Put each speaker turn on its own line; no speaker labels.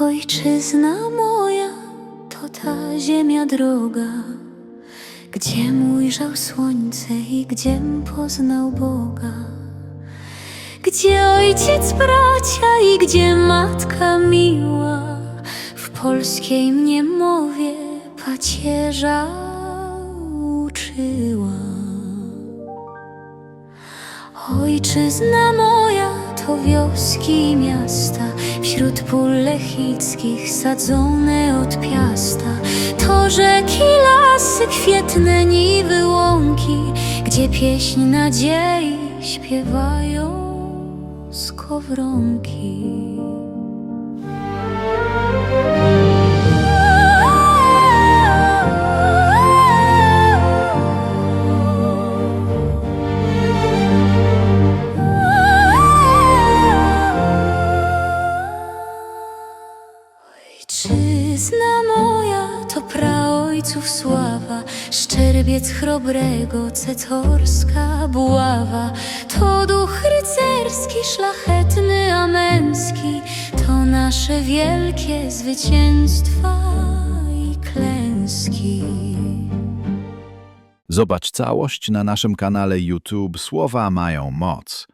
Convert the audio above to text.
Ojczyzna moja to ta ziemia droga, gdziem ujrzał słońce i gdziem poznał Boga. Gdzie ojciec, bracia i gdzie matka miła, w polskiej mnie mowie pacierza uczyła. Ojczyzna moja to wioski i miasta Wśród pól lechickich sadzone od piasta. To rzeki, lasy, kwietne niwy, łąki Gdzie pieśń nadziei śpiewają skowronki Ojczyzna moja to praojców sława, szczerbiec chrobrego, cetorska buława. To duch rycerski, szlachetny, a to nasze wielkie zwycięstwa i klęski.
Zobacz całość na naszym kanale YouTube Słowa mają moc.